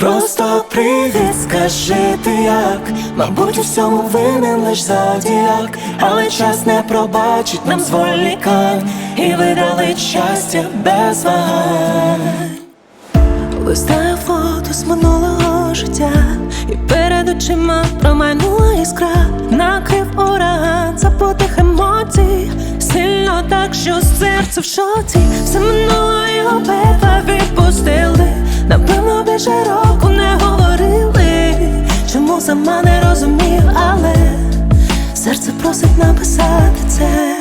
Просто привіт, скажи ти як? Мабуть, у всьому винен лиш зодіак. Але час не пробачить нам зволікань. І видали щастя без вагань. Листаю фото з минулого життя. І перед очима промайнула іскра. Накрив ураган забутих емоцій. Сильно так, що серце в шоці. Все минуло і обидва відпустили Просить написати це.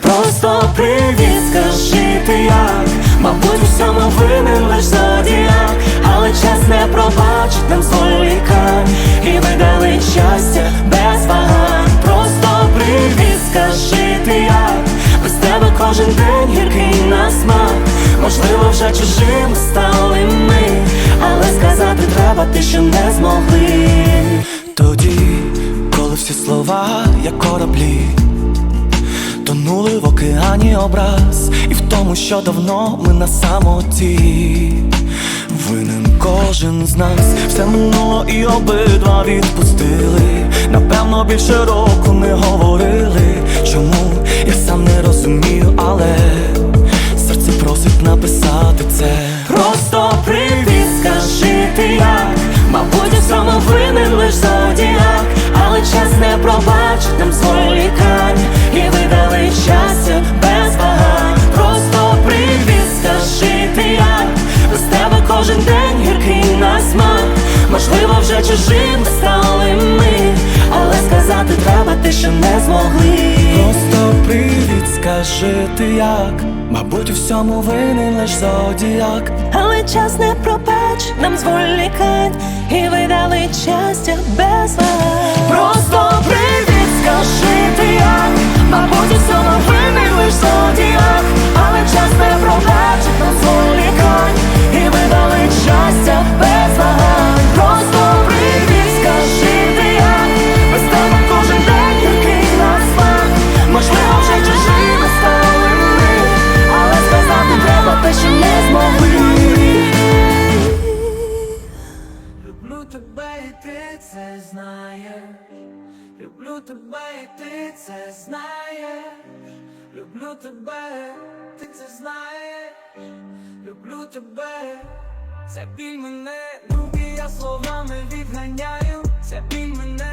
Просто привіт, скажи ти як? Мабуть, всьому винен лиш зодіак. Але час не пробачить нам зволікань І видали щастя без вагань. Просто привіт, скажи ти як? Без тебе кожен день гіркий на смак. Можливо, вже чужими стали ми. Але сказати треба те, що не змогли. Тоді, як кораблі. Тонули в океані образ І в тому, що давно ми на самоті. Винен кожен з нас Все минуло і обидва відпустили. Напевно, більше року не говорили. Чому? Я сам не розумію, але серце просить написати це. Просто привіт, скажи ти як? Мабуть, у всьому винен лиш зодіак. Але час не пробачить нам зволікань. І видали щастя без вагань. Просто привіт, скажи ти як Без тебе кожен день гіркий на смак. Можливо, вже чужими стали ми. Але сказати треба те, що не змогли. Просто привіт, скажи ти як? Мабуть, у всьому винен лиш зодіак. Але час не пробачить нам зволікань. І видали щастя без вагань Люблю тебе і ти це знаєш. Люблю тебе і ти це знаєш. Люблю тебе, ти це знаєш. Люблю тебе. Це біль мене, другі я словами відганяю. Це біль мене,